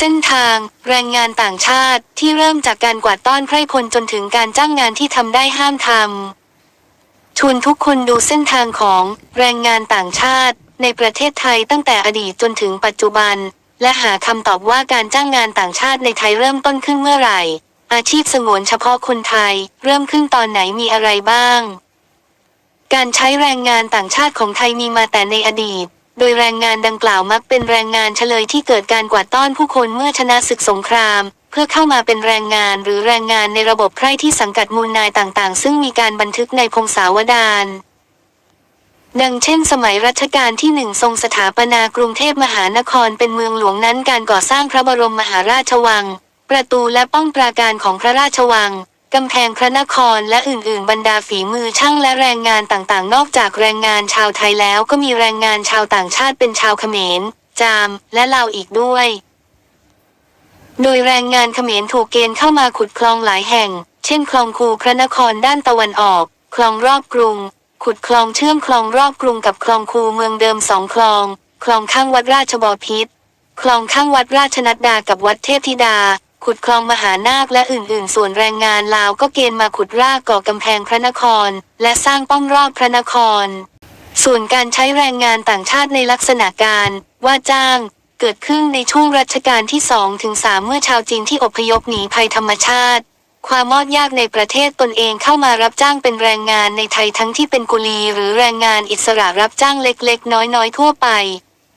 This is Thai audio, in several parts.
เส้นทาง แรงงานต่างชาติที่เริ่มจากการกวาดต้อนไพร่พลจนถึงการจ้างงานที่ทำได้ห้ามทำชวนทุกคนดูเส้นทางของแรงงานต่างชาติ ในประเทศไทยตั้งแต่อดีตจนถึงปัจจุบัน และหาคำตอบว่าการจ้างงานต่างชาติในไทยเริ่มต้นขึ้นเมื่อไหร่ อาชีพสงวนเฉพาะคนไทย เริ่มขึ้นตอนไหนมีอะไรบ้าง การใช้แรงงานต่างชาติของไทยมีมาแต่ในอดีต โดยแรงงานดังกล่าวมักเป็นแรงงานเฉลยที่เกิดการกวาดต้อนผู้คนเมื่อชนะศึกสงคราม เพื่อเข้ามาเป็นแรงงานหรือแรงงานในระบบไพร่ที่สังกัดมูลนายต่างๆ ซึ่งมีการบันทึกในพงศาวดารดังเช่นสมัยรัชกาลที่หนึ่งทรงสถาปนากรุงเทพมหานครเป็นเมืองหลวงนั้นการก่อสร้างพระบรมมหาราชวัง ประตูและป้องปราการของพระราชวัง กำแพงพระนครและอื่นๆ บรรดาฝีมือช่างและแรงงานต่างๆ นอกจากแรงงานชาวไทยแล้วก็มีแรงงานชาวต่างชาติเป็นชาวเขมร จาม และลาวอีกด้วย โดยแรงงานเขมรถูกเกณฑ์เข้ามาขุดคลองหลายแห่ง เช่น คลองคูพระนครด้านตะวันออก คลองรอบกรุง ขุดคลองเชื่อมคลองรอบกรุงกับคลองคูเมืองเดิมสองคลอง คลองข้างวัดราชบพิตรคลองข้างวัดราชนัดดากับวัดเทพธิดา ขุดคลองมหานาคและอื่นๆ ส่วนแรงงานลาวก็เกณฑ์มาขุดรากก่อกำแพงพระนคร และสร้างป้อมรอบพระนคร ส่วนการใช้แรงงานต่างชาติในลักษณะการว่าจ้าง เกิดขึ้นในช่วงรัชกาลที่2ถึง3เมื่อชาวจีนที่อพยพหนีภัยธรรมชาติ ความมอดยากในประเทศตนเองเข้ามารับจ้างเป็นแรงงานในไทยทั้งที่เป็นกุลี หรือแรงงานอิสระรับจ้างเล็กๆ น้อยๆ ทั่วไป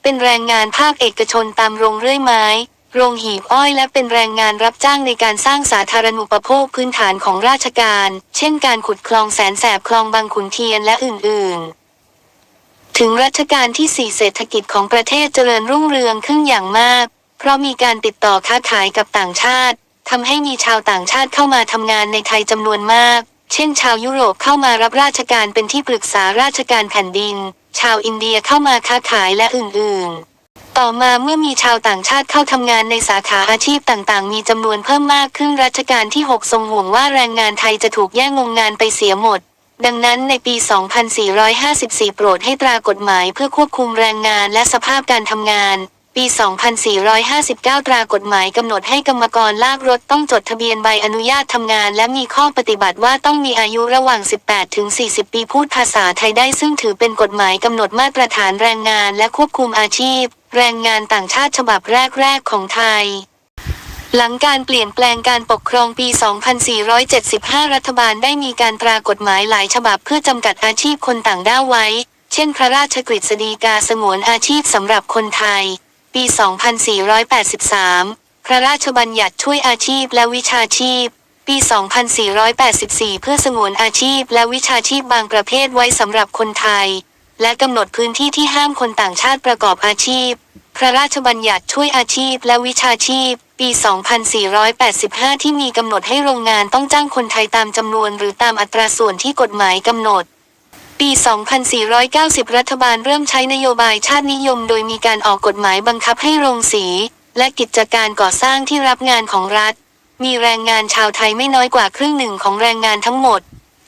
เป็นแรงงานภาคเอกชนตามโรงเรื่อยไม้ โรงหีบอ้อยและเป็นแรงงานรับจ้างในการสร้างสาธารณูปโภคพื้นฐานของราชการ เช่นการขุดคลองแสนแสบคลองบางขุนเทียนและอื่น ๆ ถึงรัชกาลที่สี่เศรษฐกิจของประเทศเจริญรุ่งเรืองขึ้นอย่างมาก เพราะมีการติดต่อค้าขายกับต่างชาติทำให้มีชาวต่างชาติเข้ามาทำงานในไทยจำนวนมาก เช่น ชาวยุโรปเข้ามารับราชการเป็นที่ปรึกษาราชการแผ่นดิน ชาวอินเดียเข้ามาค้าขายและอื่น ๆ ต่อมาเมื่อมีชาวต่างชาติเข้าทำงานในสาขาอาชีพต่างๆ มีจำนวนเพิ่มมากขึ้นรัชกาลที่ 6 ทรงห่วงว่าแรงงานไทยจะถูกแย่งงงงานไปเสียหมด ดังนั้นในปี 2454 โปรดให้ตรากฎหมายเพื่อควบคุมแรงงานและสภาพการทำงาน ปี 2459 ตรากฎหมายกำหนดให้กรรมกรลากรถต้องจดทะเบียนใบอนุญาตทำงาน และมีข้อปฏิบัติว่าต้องมีอายุระหว่าง 18 ถึง 40 ปีพูดภาษาไทยได้ซึ่งถือเป็นกฎหมายกำหนดมาตรฐานแรงงานและควบคุมอาชีพ แรงงานต่างชาติฉบับแรก ๆ ของไทย หลังการเปลี่ยนแปลงการปกครองปี 2475 รัฐบาลได้มีการตรากฎหมายหลายฉบับเพื่อจำกัดอาชีพคนต่างด้าวไว้ เช่น พระราชกฤษฎีกาสงวนอาชีพสำหรับคนไทย ปี 2483 พระราชบัญญัติช่วยอาชีพและวิชาชีพ ปี 2484 เพื่อสงวนอาชีพและวิชาชีพบางประเภทไว้สำหรับคนไทย และกำหนดพื้นที่ที่ห้ามคนต่างชาติประกอบอาชีพ พระราชบัญญัติช่วยอาชีพและวิชาชีพ ปี 2485 ที่มีกำหนดให้โรงงานต้องจ้างคนไทยตามจำนวนหรือตามอัตราส่วนที่กฎหมายกำหนด ปี 2490 รัฐบาลเริ่มใช้นโยบายชาตินิยม โดยมีการออกกฎหมายบังคับให้โรงสี และกิจการก่อสร้างที่รับงานของรัฐ มีแรงงานชาวไทยไม่น้อยกว่าครึ่งหนึ่งของแรงงานทั้งหมด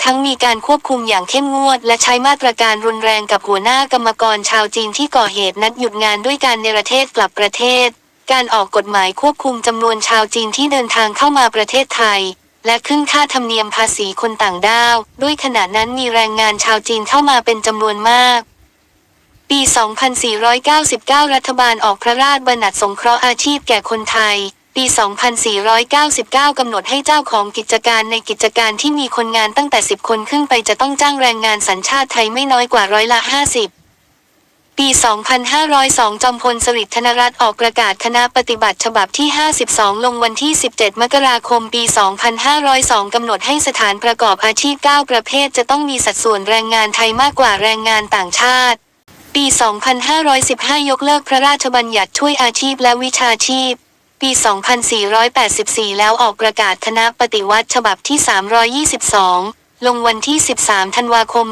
ทั้งมีการควบคุมอย่างเข้มงวด และใช้มาตรการรุนแรงกับหัวหน้ากรรมกรชาวจีนที่ก่อเหตุนัดหยุดงานด้วยการเนรเทศกลับประเทศ การออกกฎหมายควบคุมจำนวนชาวจีนที่เดินทางเข้ามาประเทศไทย และขึ้นค่าธรรมเนียมภาษีคนต่างด้าว ด้วยขณะนั้นมีแรงงานชาวจีนเข้ามาเป็นจำนวนมากปี 2499 รัฐบาลออกพระราชบัญญัติสงเคราะห์อาชีพแก่คนไทย ปี 2499 กำหนดให้เจ้าของกิจการในกิจการที่มีคนงานตั้งแต่ 10 คนขึ้นไปจะต้องจ้างแรงงานสัญชาติไทยไม่น้อยกว่าร้อยละ 50 ปี 2502 จอมพลสฤษดิ์ธนรัตน์ออกประกาศคณะปฏิบัติฉบับที่ 52 ลงวันที่ 17 มกราคม ปี 2502 กำหนดให้สถานประกอบอาชีพ 9 ประเภทจะต้องมีสัดส่วนแรงงานไทยมากกว่าแรงงานต่างชาติ ปี 2515 ยกเลิกพระราชบัญญัติช่วยอาชีพและวิชาชีพ ปี 2484 แล้วออกประกาศคณะปฏิวัติฉบับที่ 322 ลงวันที่ 13 ธันวาคม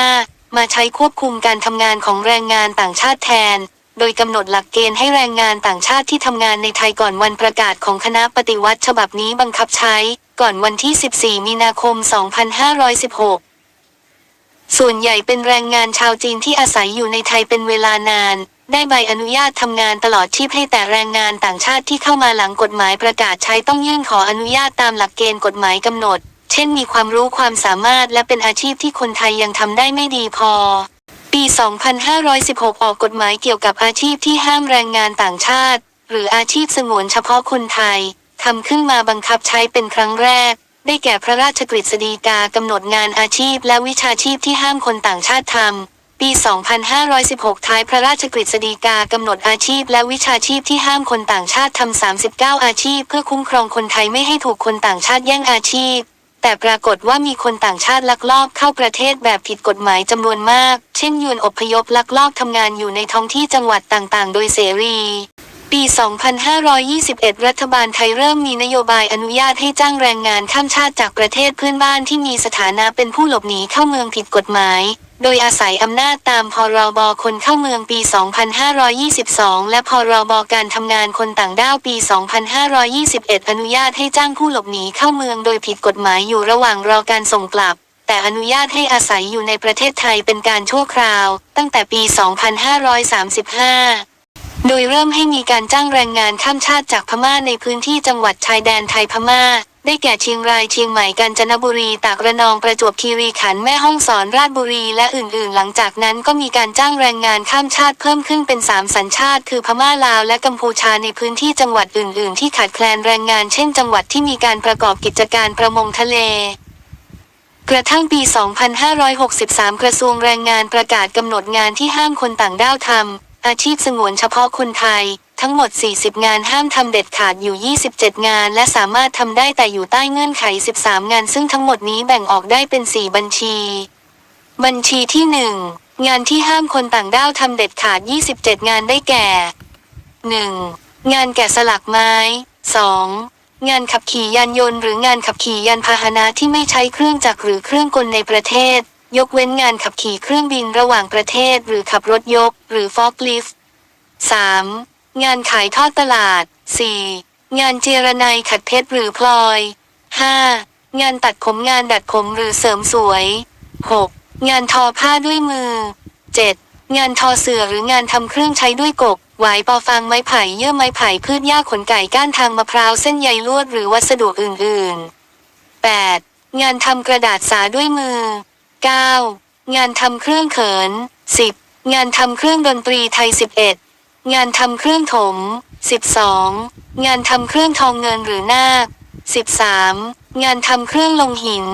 2515 มาใช้ควบคุมการทำงานของแรงงานต่างชาติแทน โดยกำหนดหลักเกณฑ์ให้แรงงานต่างชาติที่ทำงานในไทยก่อนวันประกาศของคณะปฏิวัติฉบับนี้บังคับใช้ ก่อนวันที่ 14 มีนาคม 2516ส่วนใหญ่เป็นแรงงานชาวจีนที่อาศัยอยู่ในไทยเป็นเวลานาน ได้ใบอนุญาตทำงานตลอดชีพให้แต่แรงงานต่างชาติที่เข้ามาหลังกฎหมายประกาศใช้ต้องยื่นขออนุญาตตามหลักเกณฑ์กฎหมายกำหนด เช่นมีความรู้ความสามารถและเป็นอาชีพที่คนไทยยังทำได้ไม่ดีพอ ปี 2516 ออกกฎหมายเกี่ยวกับอาชีพที่ห้ามแรงงานต่างชาติ หรืออาชีพสงวนเฉพาะคนไทยทำขึ้นมาบังคับใช้เป็นครั้งแรก ได้แก่พระราชกฤษฎีกากำหนดงานอาชีพและวิชาชีพที่ห้ามคนต่างชาติทำ ปี 2516 ท้ายพระราชกฤษฎีกากำหนดอาชีพและวิชาชีพที่ห้ามคนต่างชาติทำ 39 อาชีพ เพื่อคุ้มครองคนไทยไม่ให้ถูกคนต่างชาติแย่งอาชีพ แต่ปรากฏว่ามีคนต่างชาติลักลอบเข้าประเทศแบบผิดกฎหมายจำนวนมาก เช่นยวนอพยพลักลอบทำงานอยู่ในท้องที่จังหวัดต่างๆ โดยเสรีปี 2521 รัฐบาลไทยเริ่มมีนโยบายอนุญาตให้จ้างแรงงานข้ามชาติจากประเทศเพื่อนบ้านที่มีสถานะเป็นผู้หลบหนีเข้าเมืองผิดกฎหมาย โดยอาศัยอำนาจตามพรบคนเข้าเมืองปี 2522 และพรบการทำงานคนต่างด้าวปี 2521 อนุญาตให้จ้างผู้หลบหนีเข้าเมืองโดยผิดกฎหมายอยู่ระหว่างรอการส่งกลับ แต่อนุญาตให้อาศัยอยู่ในประเทศไทยเป็นการชั่วคราว ตั้งแต่ปี 2535โดยเริ่มให้มีการจ้างแรงงานข้ามชาติจากพม่าในพื้นที่จังหวัดชายแดนไทยพม่า ได้แก่เชียงรายเชียงใหม่กาญจนบุรีตากระนองประจวบคีรีขันธ์แม่ฮ่องสอนราชบุรีและอื่นๆ หลังจากนั้นก็มีการจ้างแรงงานข้ามชาติเพิ่มขึ้นเป็นสามสัญชาติ คือพม่าลาวและกัมพูชาในพื้นที่จังหวัดอื่น ๆ ที่ขาดแคลนแรงงานเช่น จังหวัดที่มีการประกอบกิจการประมงทะเลกระทั่งปี 2563 กระทรวงแรงงานประกาศกำหนดงานที่ห้ามคนต่างด้าวทำอาชีพสงวนเฉพาะคนไทย ทั้งหมด 40 งานห้ามทำเด็ดขาดอยู่ 27 งาน และสามารถทำได้แต่อยู่ใต้เงื่อนไข 13 งาน ซึ่งทั้งหมดนี้แบ่งออกได้เป็น 4 บัญชี บัญชีที่ 1 งานที่ห้ามคนต่างด้าวทำเด็ดขาด 27 งานได้แก่ 1. งานแกะสลักไม้ 2. งานขับขี่ยานยนต์หรืองานขับขี่ยานพาหนะที่ไม่ใช้เครื่องจักรหรือเครื่องกลในประเทศ ยกเว้นงานขับขี่เครื่องบินระหว่างประเทศ หรือขับรถยก หรือฟอกลิฟต์ 3. งานขายทอดตลาด 4. งานเจรไนขัดเพชรหรือพลอย 5. งานตัดผมงานดัดผมหรือเสริมสวย 6. งานทอผ้าด้วยมือ 7. งานทอเสื่อหรืองานทำเครื่องใช้ด้วยกบหวายปอฟางไม้ไผ่เยื่อไม้ไผ่พืชหญ้าขนไก่ก้านทางมะพร้าวเส้นใยลวดหรือวัสดุอื่นๆ 8. งานทำกระดาษสาด้วยมือ 9. งานทำเครื่องเขิน 10. งานทำเครื่องดนตรีไทย 11. งานทำเครื่องถม 12. งานทำเครื่องทองเงินหรือนาค 13. งานทำเครื่องลงหิน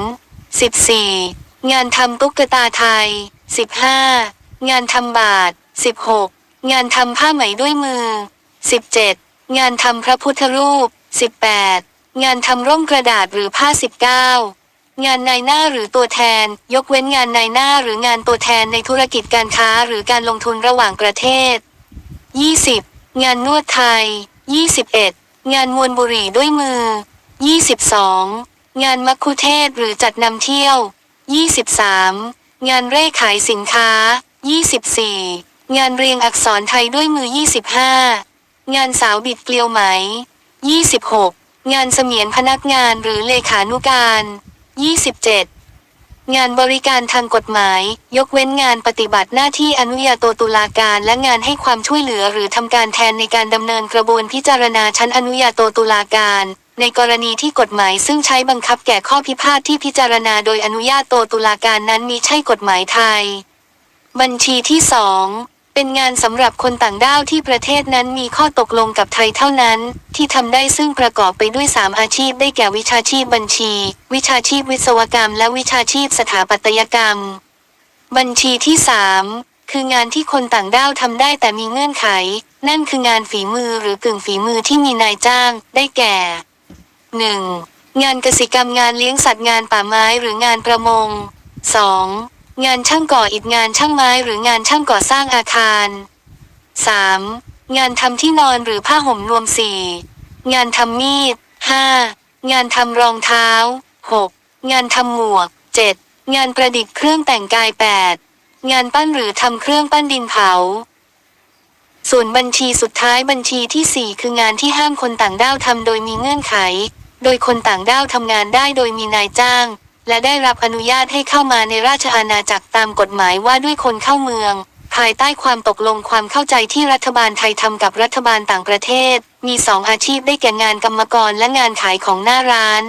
14. งานทำตุ๊กตาไทย 15. งานทำบาท 16. งานทำผ้าไหมด้วยมือ 17. งานทำพระพุทธรูป 18. งานทำร่มกระดาษหรือผ้า 19. งานนายหน้าหรือตัวแทน ยกเว้นงานนายหน้าหรืองานตัวแทนในธุรกิจการค้าหรือการลงทุนระหว่างประเทศ 20. งานนวดไทย 21. งานมวนบุหรี่ด้วยมือ 22. งานมัคคุเทศหรือจัดนำเที่ยว 23. งานเร่ขายสินค้า 24. งานเรียงอักษรไทยด้วยมือ 25. งานสาวบิดเกลียวไหม 26. งานเสมียนพนักงานหรือเลขานุการ 27. งานบริการทางกฎหมาย ยกเว้นงานปฏิบัติหน้าที่อนุญาโตตุลาการและงานให้ความช่วยเหลือหรือทำการแทนในการดำเนินกระบวนพิจารณาชั้นอนุญาโตตุลาการ ในกรณีที่กฎหมายซึ่งใช้บังคับแก่ข้อพิพาทที่พิจารณาโดยอนุญาโตตุลาการนั้นมีใช่กฎหมายไทย บัญชีที่สอง เป็นงานสำหรับคนต่างด้าวที่ประเทศนั้นมีข้อตกลงกับไทยเท่านั้น ที่ทำได้ซึ่งประกอบไปด้วย 3 อาชีพได้แก่วิชาชีพบัญชี วิชาชีพวิศวกรรม และวิชาชีพสถาปัตยกรรม บัญชีที่ 3 คืองานที่คนต่างด้าวทำได้แต่มีเงื่อนไข นั่นคืองานฝีมือหรือกึ่งฝีมือที่มีนายจ้าง ได้แก่ 1. งานกสิกรรมงานเลี้ยงสัตว์งานป่าไม้หรืองานประมง 2. งานช่างก่ออิฐงานช่างไม้หรืองานช่างก่อสร้างอาคาร 3. งานทำที่นอนหรือผ้าห่มรวม 4. งานทำมีด 5. งานทำรองเท้า 6. งานทำหมวก 7. งานประดิษฐ์เครื่องแต่งกาย 8. งานปั้นหรือทำเครื่องปั้นดินเผา ส่วนบัญชีสุดท้ายบัญชีที่ 4 คืองานที่ห้ามคนต่างด้าวทำโดยมีเงื่อนไข โดยคนต่างด้าวทำงานได้โดยมีนายจ้าง และได้รับอนุญาตให้เข้ามาในราชอาณาจักรตามกฎหมายว่าด้วยคนเข้าเมือง ภายใต้ความตกลงความเข้าใจที่รัฐบาลไทยทำกับรัฐบาลต่างประเทศ มีสองอาชีพได้แก่งานกรรมกรและงานขายของหน้าร้าน